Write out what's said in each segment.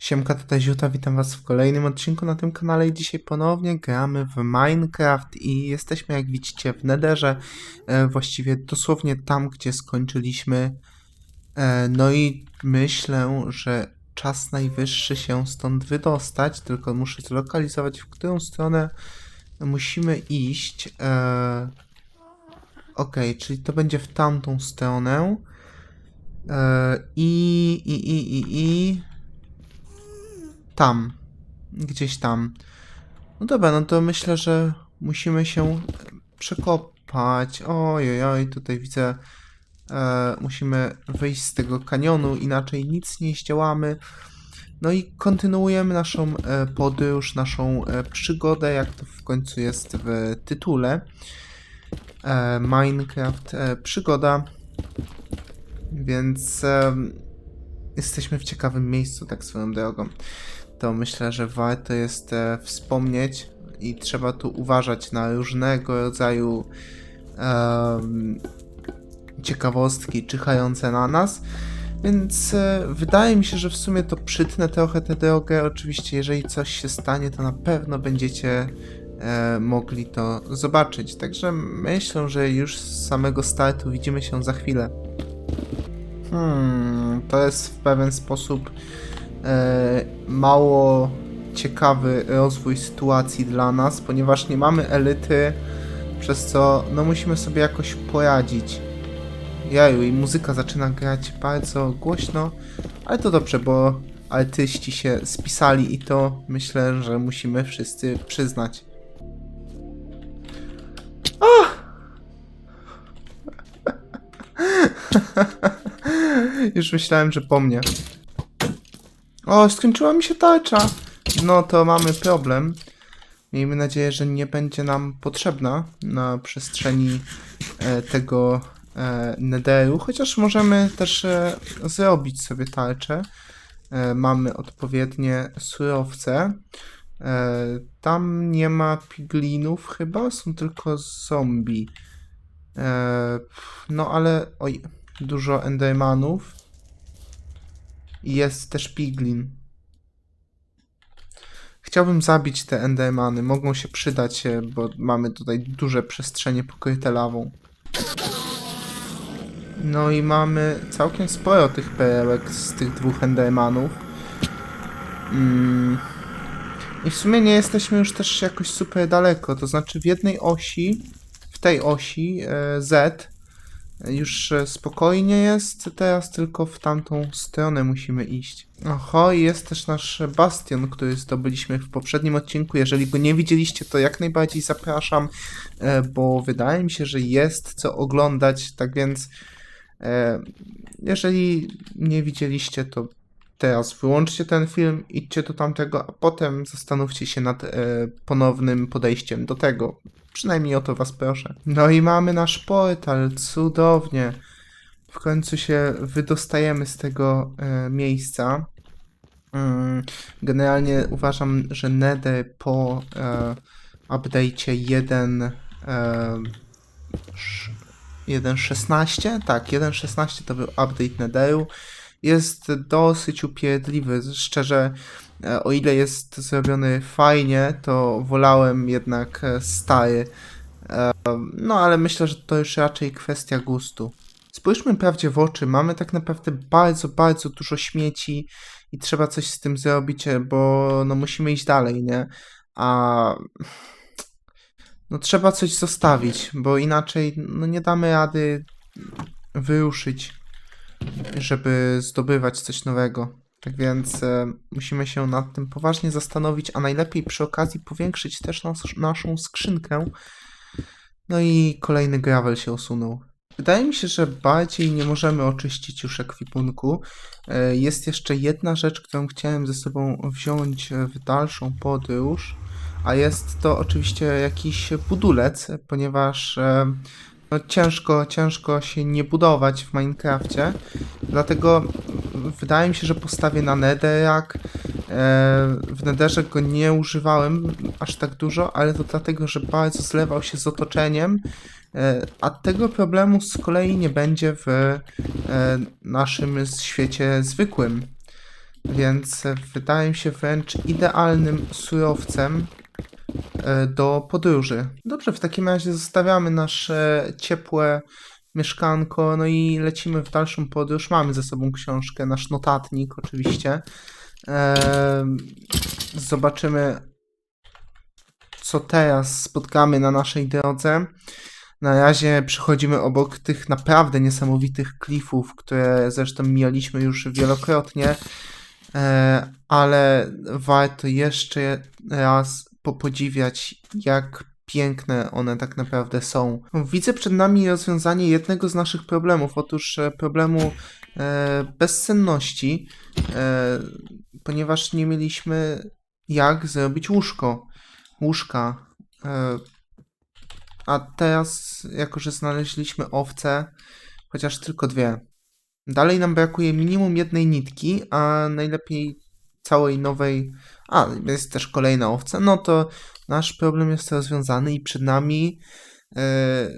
Siemka, tutaj Ziuta, witam was w kolejnym odcinku na tym kanale i dzisiaj ponownie gramy w Minecraft i jesteśmy jak widzicie w Netherze, e, właściwie dosłownie tam, gdzie skończyliśmy. E, no i myślę, że czas najwyższy się stąd wydostać, tylko muszę zlokalizować, w którą stronę musimy iść. E, Okej, czyli to będzie w tamtą stronę. E, I, i, i, i, i tam. Gdzieś tam. No dobra, no to myślę, że musimy się przekopać. Oj, oj, tutaj widzę. E, musimy wyjść z tego kanionu, inaczej nic nie zdziałamy. No i kontynuujemy naszą e, podróż, naszą e, przygodę, jak to w końcu jest w tytule. E, Minecraft e, przygoda. Więc em, jesteśmy w ciekawym miejscu, tak swoją drogą to myślę, że warto jest e, wspomnieć i trzeba tu uważać na różnego rodzaju em, ciekawostki czyhające na nas. Więc e, wydaje mi się, że w sumie to przytnę trochę tę drogę. Oczywiście, jeżeli coś się stanie, to na pewno będziecie e, mogli to zobaczyć. Także myślę, że już z samego startu widzimy się za chwilę. Hmm, to jest w pewien sposób mało ciekawy rozwój sytuacji dla nas, ponieważ nie mamy elity, przez co no musimy sobie jakoś poradzić. Jaju, i muzyka zaczyna grać bardzo głośno, ale to dobrze, bo artyści się spisali i to myślę, że musimy wszyscy przyznać. Już myślałem, że po mnie. O, skończyła mi się tarcza. No to mamy problem. Miejmy nadzieję, że nie będzie nam potrzebna na przestrzeni e, tego e, netheru, chociaż możemy też e, zrobić sobie tarczę. E, mamy odpowiednie surowce. E, tam nie ma piglinów chyba, są tylko zombie. E, no ale, oj, dużo endermanów. I jest też piglin. Chciałbym zabić te endermany. Mogą się przydać, e, bo mamy tutaj duże przestrzenie pokryte lawą. No i mamy całkiem sporo tych perełek z tych dwóch endermanów. Mm. I w sumie nie jesteśmy już też jakoś super daleko. To znaczy w jednej osi, w tej osi e, Z już e, spokojnie jest, teraz tylko w tamtą stronę musimy iść. Oho, i jest też nasz bastion, który zdobyliśmy w poprzednim odcinku. Jeżeli go nie widzieliście, to jak najbardziej zapraszam, e, bo wydaje mi się, że jest co oglądać, tak więc e, jeżeli nie widzieliście, to teraz wyłączcie ten film, idźcie do tamtego, a potem zastanówcie się nad e, ponownym podejściem do tego. Przynajmniej o to was proszę. No i mamy nasz portal, cudownie. W końcu się wydostajemy z tego e, miejsca. Mm, generalnie uważam, że Nether po e, update'cie 1 e, sz- 1.16, tak, 1.16 to był update Netheru, jest dosyć upierdliwy. Szczerze, e, o ile jest zrobiony fajnie, to wolałem jednak e, stary. E, No ale myślę, że to już raczej kwestia gustu. Spójrzmy prawdzie w oczy, mamy tak naprawdę bardzo, bardzo dużo śmieci i trzeba coś z tym zrobić, bo no musimy iść dalej, nie? A no trzeba coś zostawić, bo inaczej no nie damy rady wyruszyć żeby zdobywać coś nowego. Tak więc e, musimy się nad tym poważnie zastanowić, a najlepiej przy okazji powiększyć też nas, naszą skrzynkę. No i kolejny gravel się usunął. Wydaje mi się, że bardziej nie możemy oczyścić już ekwipunku. E, jest jeszcze jedna rzecz, którą chciałem ze sobą wziąć e, w dalszą podróż, a jest to oczywiście jakiś budulec, ponieważ e, no ciężko, ciężko się nie budować w Minecrafcie. Dlatego wydaje mi się, że postawię na Netherrack. E, w Netherze go nie używałem aż tak dużo, ale to dlatego, że bardzo zlewał się z otoczeniem. E, a tego problemu z kolei nie będzie w e, naszym świecie zwykłym. Więc wydaje mi się wręcz idealnym surowcem do podróży. Dobrze, w takim razie zostawiamy nasze ciepłe mieszkanko, no i lecimy w dalszą podróż. Mamy ze sobą książkę, nasz notatnik oczywiście. Em, zobaczymy, co teraz spotkamy na naszej drodze. Na razie przechodzimy obok tych naprawdę niesamowitych klifów, które zresztą mijaliśmy już wielokrotnie, e, ale warto jeszcze raz popodziwiać, jak piękne one tak naprawdę są. Widzę przed nami rozwiązanie jednego z naszych problemów, otóż e, problemu e, bezsenności, e, ponieważ nie mieliśmy jak zrobić łóżko, łóżka. E, a teraz, jako że znaleźliśmy owce, chociaż tylko dwie, dalej nam brakuje minimum jednej nitki, a najlepiej całej nowej. A, jest też kolejna owca. No to nasz problem jest rozwiązany i przed nami e,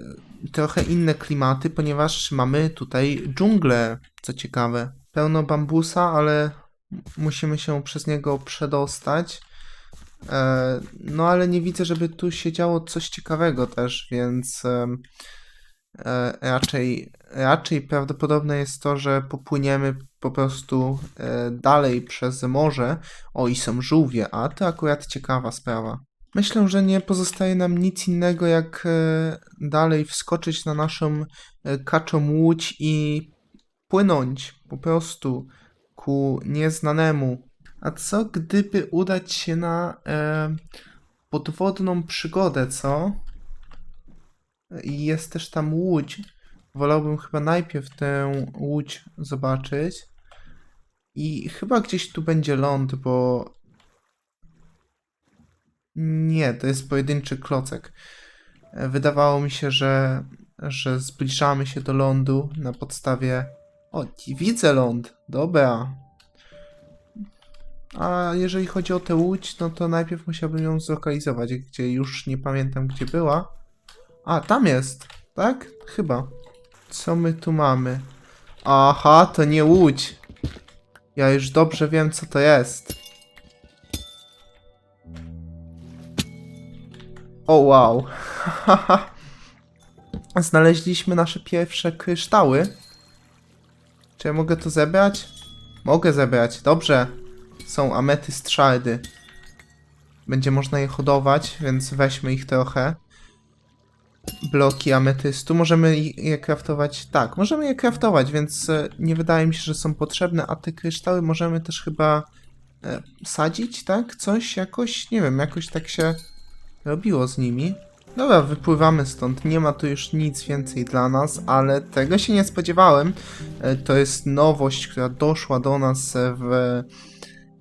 trochę inne klimaty, ponieważ mamy tutaj dżunglę, co ciekawe. Pełno bambusa, ale musimy się przez niego przedostać. E, no ale nie widzę, żeby tu się działo coś ciekawego też, więc e, raczej, raczej prawdopodobne jest to, że popłyniemy po prostu e, dalej przez morze. O, i są żółwie, a to akurat ciekawa sprawa. Myślę, że nie pozostaje nam nic innego, jak e, dalej wskoczyć na naszą e, kaczą łódź i płynąć po prostu ku nieznanemu. A co gdyby udać się na e, podwodną przygodę, co? Jest też tam łódź. Wolałbym chyba najpierw tę łódź zobaczyć. I chyba gdzieś tu będzie ląd, bo. Nie, to jest pojedynczy klocek. E, Wydawało mi się, że, że zbliżamy się do lądu na podstawie. O, widzę ląd. Dobra. A jeżeli chodzi o tę łódź, no to najpierw musiałbym ją zlokalizować, gdzie już nie pamiętam, gdzie była. A, tam jest, tak? Chyba. Co my tu mamy? Aha, to nie łódź. Ja już dobrze wiem, co to jest. O, wow. Znaleźliśmy nasze pierwsze kryształy. Czy ja mogę to zebrać? Mogę zebrać, dobrze. Są szardy. Będzie można je hodować, więc weźmy ich trochę. Bloki ametystu. Możemy je craftować. Tak, możemy je craftować, więc e, nie wydaje mi się, że są potrzebne. A te kryształy możemy też chyba e, sadzić, tak? Coś jakoś, nie wiem, jakoś tak się robiło z nimi. Dobra, wypływamy stąd. Nie ma tu już nic więcej dla nas, ale tego się nie spodziewałem. E, To jest nowość, która doszła do nas w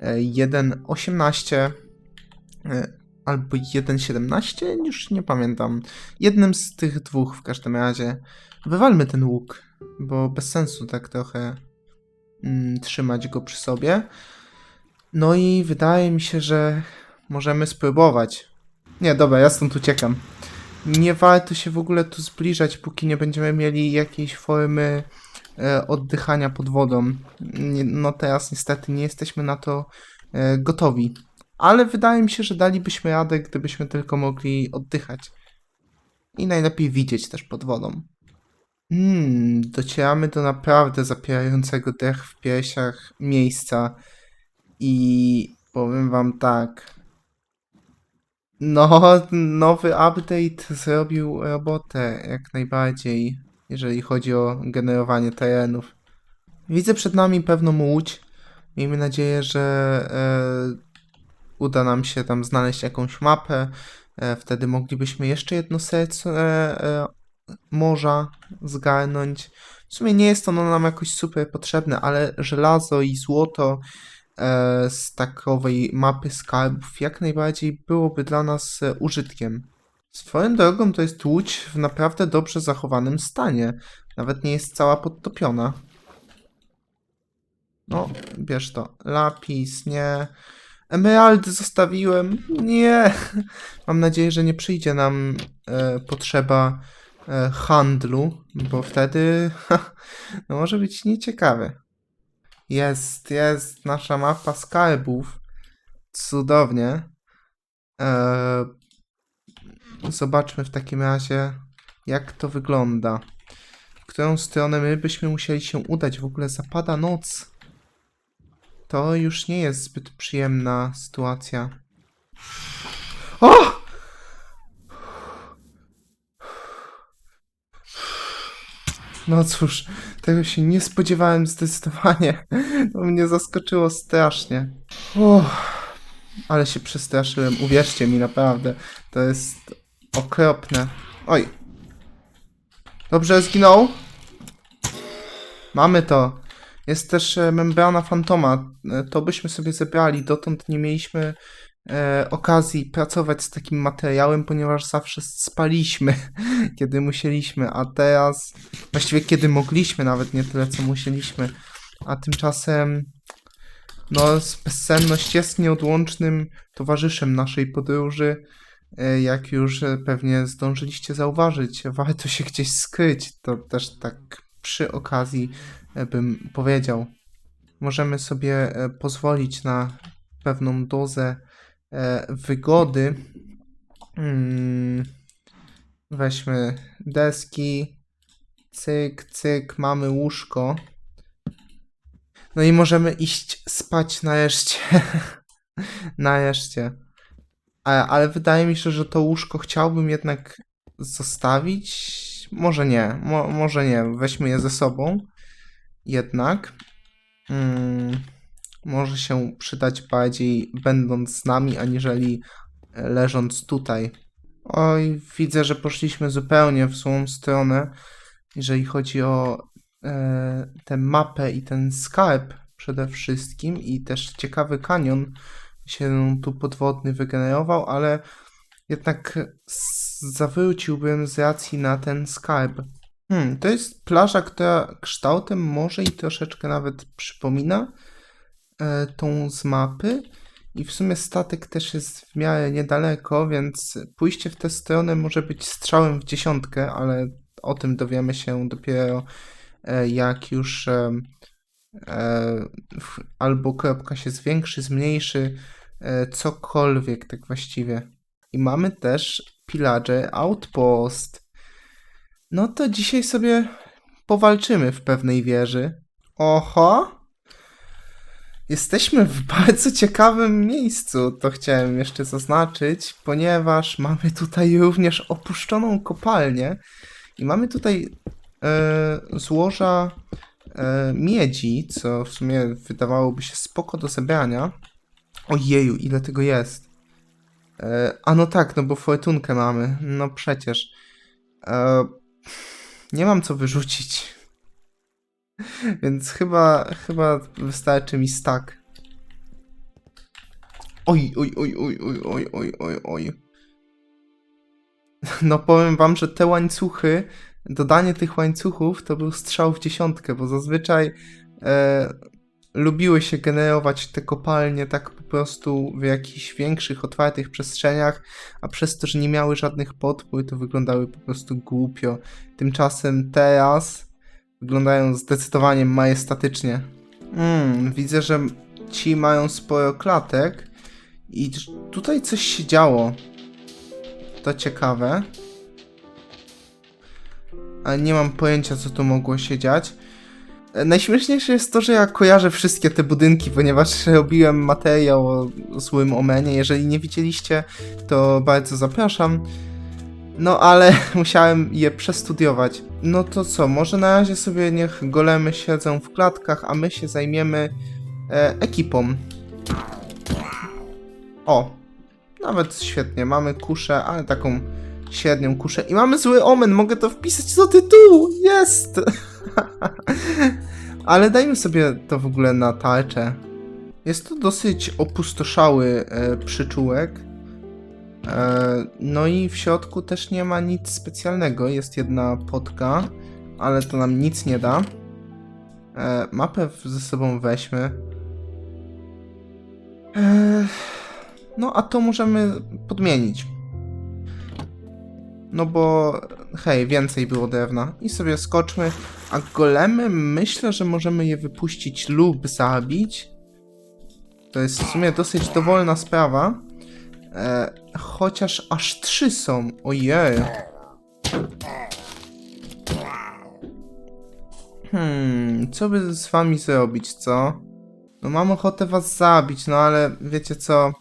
e, 1.18 e, albo 1.17, już nie pamiętam. Jednym z tych dwóch w każdym razie. Wywalmy ten łuk, bo bez sensu tak trochę mm, trzymać go przy sobie. No i wydaje mi się, że możemy spróbować. Nie, dobra, ja stąd uciekam. Nie warto się w ogóle tu zbliżać, póki nie będziemy mieli jakiejś formy e, oddychania pod wodą. No teraz niestety nie jesteśmy na to e, gotowi. Ale wydaje mi się, że dalibyśmy radę, gdybyśmy tylko mogli oddychać. I najlepiej widzieć też pod wodą. Hmm, docieramy do naprawdę zapierającego dech w piersiach miejsca. I powiem wam tak. No, nowy update zrobił robotę jak najbardziej, jeżeli chodzi o generowanie terenów. Widzę przed nami pewną łódź. Miejmy nadzieję, że e, uda nam się tam znaleźć jakąś mapę. E, wtedy moglibyśmy jeszcze jedno serce e, e, morza zgarnąć. W sumie nie jest ono nam jakoś super potrzebne, ale żelazo i złoto z takowej mapy skarbów jak najbardziej byłoby dla nas użytkiem. Swoją drogą to jest łódź w naprawdę dobrze zachowanym stanie. Nawet nie jest cała podtopiona. No, bierz to. Lapis, nie. Emeraldy zostawiłem. Nie. Mam nadzieję, że nie przyjdzie nam e, potrzeba e, handlu, bo wtedy no może być nieciekawe. Jest, jest nasza mapa skarbów. Cudownie. Eee, zobaczmy w takim razie, jak to wygląda. W którą stronę my byśmy musieli się udać? W ogóle zapada noc. To już nie jest zbyt przyjemna sytuacja. O! No cóż, tego się nie spodziewałem zdecydowanie. To mnie zaskoczyło strasznie. Uff, ale się przestraszyłem, uwierzcie mi naprawdę. To jest okropne. Oj. Dobrze, zginął. Mamy to. Jest też e, membrana fantoma. E, To byśmy sobie zebrali. Dotąd nie mieliśmy e, okazji pracować z takim materiałem, ponieważ zawsze spaliśmy, kiedy musieliśmy, a teraz właściwie kiedy mogliśmy, nawet nie tyle co musieliśmy. A tymczasem no, bezsenność jest nieodłącznym towarzyszem naszej podróży. E, Jak już pewnie zdążyliście zauważyć, warto się gdzieś skryć. To też tak przy okazji bym powiedział. Możemy sobie e, pozwolić na pewną dozę e, wygody. Mm, Weźmy deski. Cyk, cyk, mamy łóżko. No i możemy iść spać nareszcie. nareszcie. Ale wydaje mi się, że to łóżko chciałbym jednak zostawić. Może nie, mo, może nie. Weźmy je ze sobą. Jednak. Mm, może się przydać bardziej będąc z nami, aniżeli e, leżąc tutaj. Oj, widzę, że poszliśmy zupełnie w złą stronę, jeżeli chodzi o e, tę mapę i ten skarb przede wszystkim i też ciekawy kanion się tu podwodny wygenerował, ale jednak zawróciłbym z racji na ten skarb. Hmm, to jest plaża, która kształtem może i troszeczkę nawet przypomina e, tą z mapy. I w sumie statek też jest w miarę niedaleko, więc pójście w tę stronę może być strzałem w dziesiątkę, ale o tym dowiemy się dopiero e, jak już e, e, albo kropka się zwiększy, zmniejszy, e, cokolwiek tak właściwie. I mamy też Pillager Outpost. No to dzisiaj sobie powalczymy w pewnej wieży. Oho! Jesteśmy w bardzo ciekawym miejscu, to chciałem jeszcze zaznaczyć, ponieważ mamy tutaj również opuszczoną kopalnię i mamy tutaj e, złoża e, miedzi, co w sumie wydawałoby się spoko do zebrania. Ojeju, ile tego jest. E, a no tak, no bo fortunkę mamy, no przecież. Nie mam co wyrzucić. Więc chyba, chyba wystarczy mi stack. Oj, oj, oj, oj, oj, oj, oj, oj, oj. No powiem wam, że te łańcuchy, dodanie tych łańcuchów to był strzał w dziesiątkę, bo zazwyczaj e, lubiły się generować te kopalnie tak po prostu w jakichś większych, otwartych przestrzeniach, a przez to, że nie miały żadnych podpór, to wyglądały po prostu głupio. Tymczasem teraz wyglądają zdecydowanie majestatycznie. Mm, widzę, że ci mają sporo klatek i tutaj coś się działo. To ciekawe. Ale nie mam pojęcia, co tu mogło się dziać. Najśmieszniejsze jest to, że ja kojarzę wszystkie te budynki, ponieważ robiłem materiał o złym omenie. Jeżeli nie widzieliście, to bardzo zapraszam. No ale musiałem je przestudiować. No to co, może na razie sobie niech golemy siedzą w klatkach, a my się zajmiemy e, ekipą. O, nawet świetnie, mamy kuszę, ale taką średnią kuszę i mamy zły omen, mogę to wpisać do tytułu, jest! ale dajmy sobie to w ogóle na tarczę. Jest to dosyć opustoszały e, przyczółek. E, No i w środku też nie ma nic specjalnego. Jest jedna potka, ale to nam nic nie da. E, Mapę ze sobą weźmy. E, No a to możemy podmienić. No bo hej, więcej było drewna. I sobie skoczmy. A golemy myślę, że możemy je wypuścić lub zabić. To jest w sumie dosyć dowolna sprawa. E, chociaż aż trzy są. Ojej. Hmm, co by z wami zrobić, co? No mam ochotę was zabić, no ale wiecie co?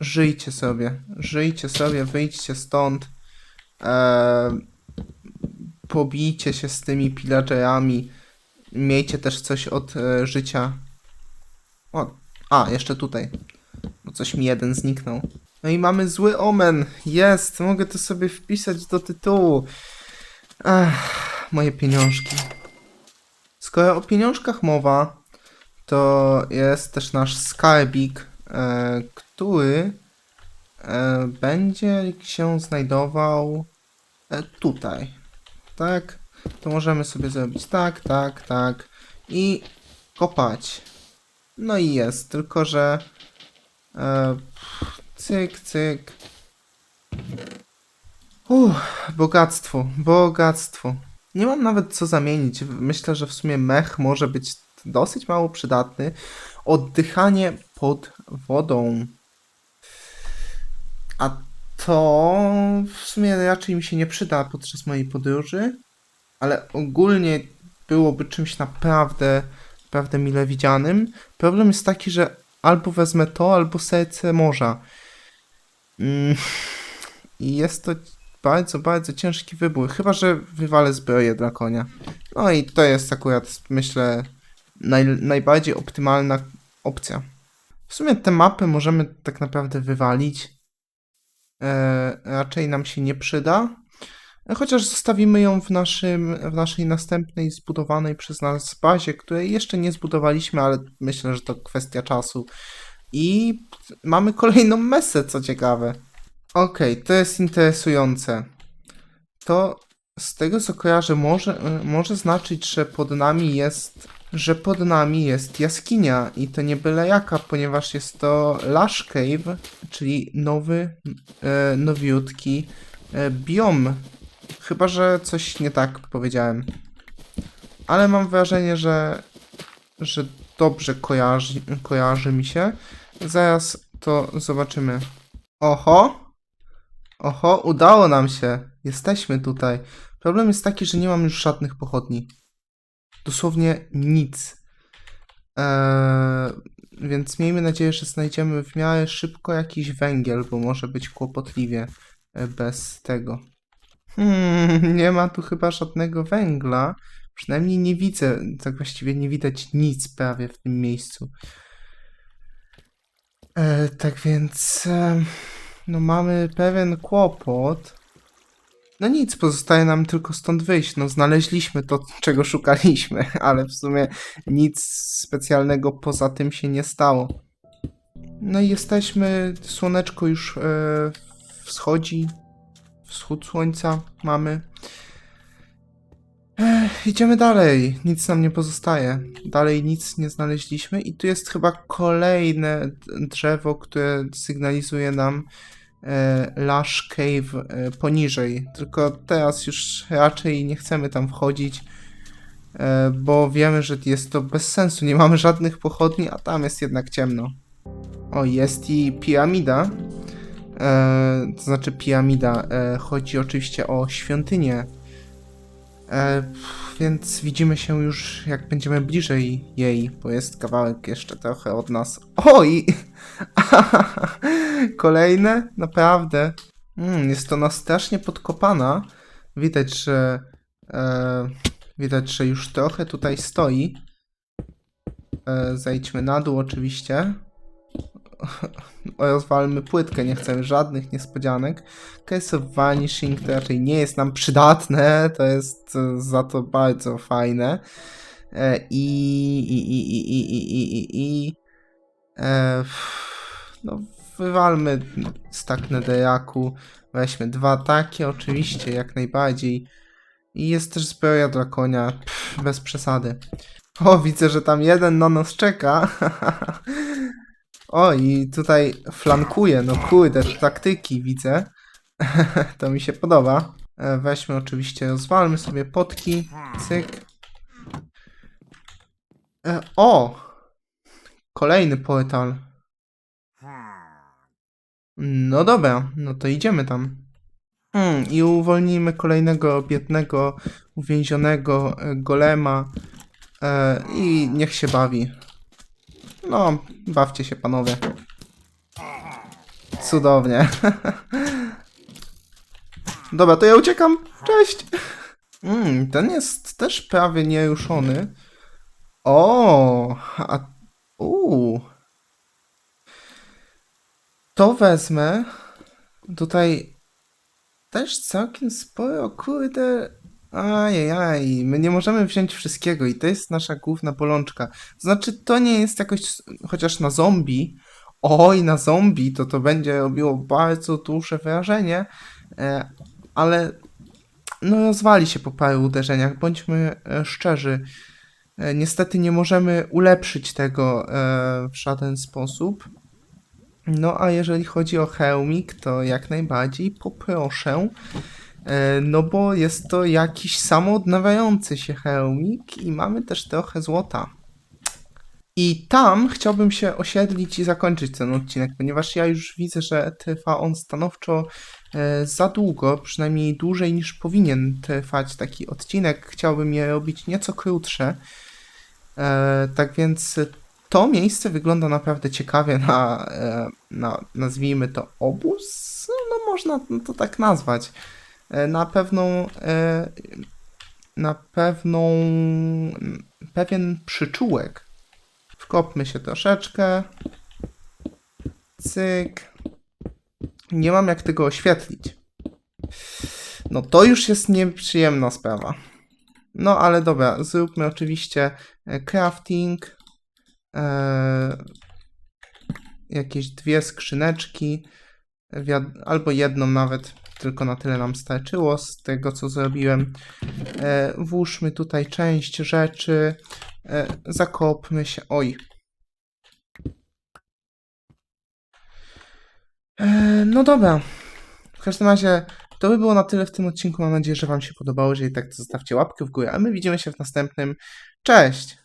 Żyjcie sobie, żyjcie sobie, wyjdźcie stąd. Eee, pobijcie się z tymi pillagerami. Miejcie też coś od e, życia. O, a, jeszcze tutaj. Bo coś mi jeden zniknął. No i mamy zły omen. Jest, mogę to sobie wpisać do tytułu. Moje pieniążki. Skoro o pieniążkach mowa, to jest też nasz skarbik, e, który e, będzie się znajdował e, tutaj. Tak? To możemy sobie zrobić tak, tak, tak i kopać. No i jest, tylko że e, cyk, cyk. Uff, bogactwo, bogactwo. Nie mam nawet co zamienić. Myślę, że w sumie mech może być dosyć mało przydatny. Oddychanie pod wodą. A to w sumie raczej mi się nie przyda podczas mojej podróży, ale ogólnie byłoby czymś naprawdę, naprawdę mile widzianym. Problem jest taki, że albo wezmę to, albo serce morza. Mm, I jest to bardzo, bardzo ciężki wybór. Chyba, że wywalę zbroję dla konia. No i to jest akurat, myślę, naj, najbardziej optymalna opcja. W sumie te mapy możemy tak naprawdę wywalić. E, raczej nam się nie przyda. Chociaż zostawimy ją w, naszym, w naszej następnej zbudowanej przez nas bazie, której jeszcze nie zbudowaliśmy, ale myślę, że to kwestia czasu. I mamy kolejną mesę, co ciekawe. Okej, to jest interesujące. To z tego co kojarzę, może, może znaczyć, że pod nami jest. Że pod nami jest jaskinia i to nie byle jaka, ponieważ jest to Lush Cave, czyli nowy, e, nowiutki e, biom. Chyba, że coś nie tak powiedziałem. Ale mam wrażenie, że, że dobrze kojarzy, kojarzy mi się. Zaraz to zobaczymy. Oho! Oho, udało nam się. Jesteśmy tutaj. Problem jest taki, że nie mam już żadnych pochodni. Dosłownie nic. Eee, więc miejmy nadzieję, że znajdziemy w miarę szybko jakiś węgiel, bo może być kłopotliwie e, bez tego. Hmm, nie ma tu chyba żadnego węgla. Przynajmniej nie widzę, tak właściwie nie widać nic prawie w tym miejscu. E, tak więc, e, no mamy pewien kłopot. No nic, pozostaje nam tylko stąd wyjść. No znaleźliśmy to, czego szukaliśmy, ale w sumie nic specjalnego poza tym się nie stało. No i jesteśmy, słoneczko już e, wschodzi, wschód słońca mamy. Idziemy dalej, nic nam nie pozostaje. Dalej nic nie znaleźliśmy i tu jest chyba kolejne drzewo, które sygnalizuje nam Lush Cave e, poniżej. Tylko teraz już raczej nie chcemy tam wchodzić, e, bo wiemy, że jest to bez sensu. Nie mamy żadnych pochodni, a tam jest jednak ciemno. O, jest i piramida. E, to znaczy piramida. E, chodzi oczywiście o świątynię. Więc widzimy się już, jak będziemy bliżej jej, bo jest kawałek jeszcze trochę od nas. Oj! Kolejne? Naprawdę. Mm, jest ona strasznie podkopana. Widać, że e, widać, że już trochę tutaj stoi. E, zejdźmy na dół oczywiście. rozwalmy płytkę, nie chcemy żadnych niespodzianek. Case of Vanishing to raczej nie jest nam przydatne, to jest e, za to bardzo fajne. E, I, i, i, i, i, i, i, i e, no wywalmy stack nederaku, weźmy dwa takie oczywiście, jak najbardziej. I jest też zbroja dla konia, Pff, bez przesady. O, widzę, że tam jeden na nas czeka. O, i tutaj flankuje, no kurde, taktyki widzę. to mi się podoba. E, weźmy oczywiście, rozwalmy sobie potki. Cyk. E, o! Kolejny portal. No dobra, no to idziemy tam. Hmm, I uwolnimy kolejnego biednego, uwięzionego e, golema. E, I niech się bawi. No, bawcie się panowie. Cudownie. Dobra, to ja uciekam. Cześć. Mm, ten jest też prawie nieruszony. O, a uu. To wezmę. Tutaj też całkiem sporo, kurde. Ajajaj, my nie możemy wziąć wszystkiego i to jest nasza główna bolączka. Znaczy, to nie jest jakoś, chociaż na zombie, oj, na zombie, to to będzie robiło bardzo duże wrażenie, e, ale no rozwali się po paru uderzeniach, bądźmy e, szczerzy. E, Niestety nie możemy ulepszyć tego e, w żaden sposób. No a jeżeli chodzi o hełmik, to jak najbardziej poproszę. E, No bo jest to jakiś samoodnawiający się hełmik i mamy też trochę złota. I tam chciałbym się osiedlić i zakończyć ten odcinek, ponieważ ja już widzę, że trwa on stanowczo e, za długo, przynajmniej dłużej niż powinien trwać taki odcinek. Chciałbym je robić nieco krótsze. E, tak więc to miejsce wygląda naprawdę ciekawie na, na nazwijmy to obóz, no można to tak nazwać. E, Na pewną e, na pewną pewien przyczółek. Wkopmy się troszeczkę. Cyk. Nie mam jak tego oświetlić. No to już jest nieprzyjemna sprawa. No ale dobra, zróbmy oczywiście e, crafting. E, jakieś dwie skrzyneczki. Albo jedną nawet, tylko na tyle nam starczyło z tego co zrobiłem. E, włóżmy tutaj część rzeczy. E, zakopmy się. Oj. E, no dobra. W każdym razie to by było na tyle w tym odcinku. Mam nadzieję, że Wam się podobało. Jeżeli tak, to zostawcie łapkę w górę, a my widzimy się w następnym. Cześć!